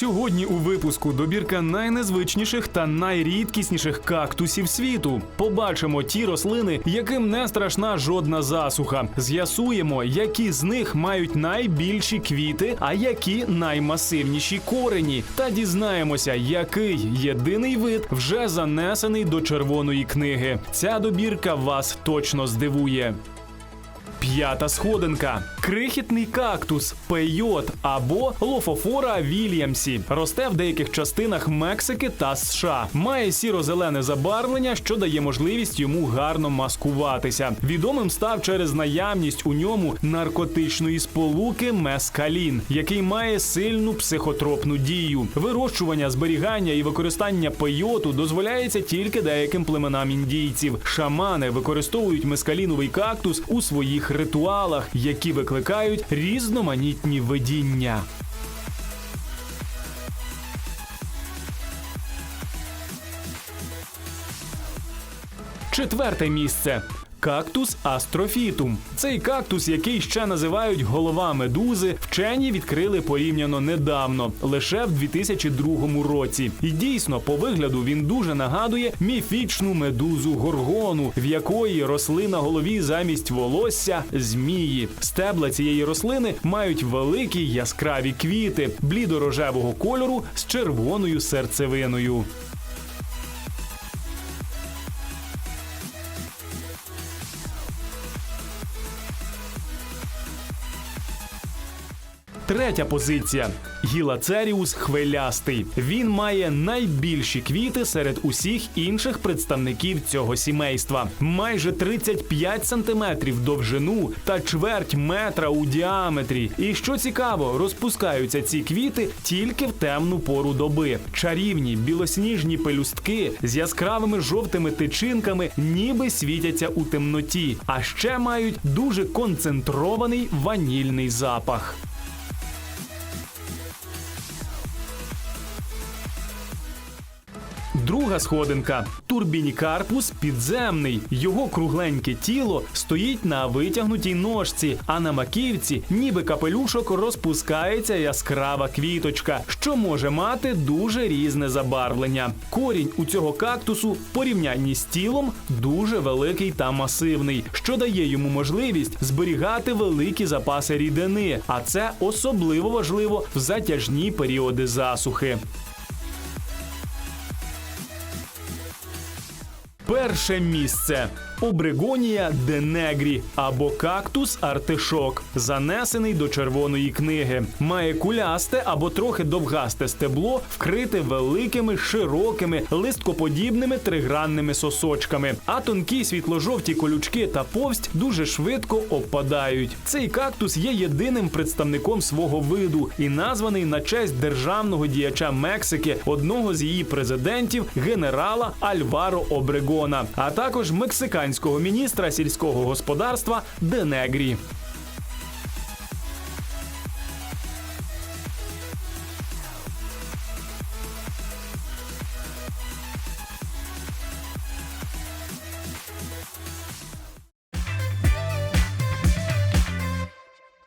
Сьогодні у випуску добірка найнезвичніших та найрідкісніших кактусів світу. Побачимо ті рослини, яким не страшна жодна засуха. З'ясуємо, які з них мають найбільші квіти, а які наймасивніші корені. Та дізнаємося, який єдиний вид вже занесений до червоної книги. Ця добірка вас точно здивує. П'ята сходинка. Крихітний кактус, пейот або лофофора Вільямсі. Росте в деяких частинах Мексики та США. Має сіро-зелене забарвлення, що дає можливість йому гарно маскуватися. Відомим став через наявність у ньому наркотичної сполуки мескалін, який має сильну психотропну дію. Вирощування, зберігання і використання пейоту дозволяється тільки деяким племенам індійців. Шамани використовують мескаліновий кактус у своїх ритуалах, які викликають різноманітні видіння. Четверте місце. Кактус астрофітум. Цей кактус, який ще називають голова медузи, вчені відкрили порівняно недавно, лише в 2002 році. І дійсно, по вигляду він дуже нагадує міфічну медузу горгону, в якої росли на голові замість волосся змії. Стебла цієї рослини мають великі яскраві квіти блідорожевого кольору з червоною серцевиною. Третя позиція. Гілацеріус хвилястий. Він має найбільші квіти серед усіх інших представників цього сімейства. Майже 35 сантиметрів довжину та чверть метра у діаметрі. І що цікаво, розпускаються ці квіти тільки в темну пору доби. Чарівні білосніжні пелюстки з яскравими жовтими тичинками ніби світяться у темноті, а ще мають дуже концентрований ванільний запах. Друга сходинка турбінікарпус підземний. Його кругленьке тіло стоїть на витягнутій ножці, а на маківці, ніби капелюшок, розпускається яскрава квіточка, що може мати дуже різне забарвлення. Корінь у цього кактусу в порівнянні з тілом дуже великий та масивний, що дає йому можливість зберігати великі запаси рідини, а це особливо важливо в затяжні періоди засухи. Перше місце. Обрегонія денегрі або кактус артишок, занесений до червоної книги. Має кулясте або трохи довгасте стебло, вкрите великими, широкими, листкоподібними тригранними сосочками. А тонкі світло-жовті колючки та повсть дуже швидко опадають. Цей кактус є єдиним представником свого виду і названий на честь державного діяча Мексики, одного з її президентів, генерала Альваро Обрегона, а також мексиканського міністра сільського господарства Денегрі.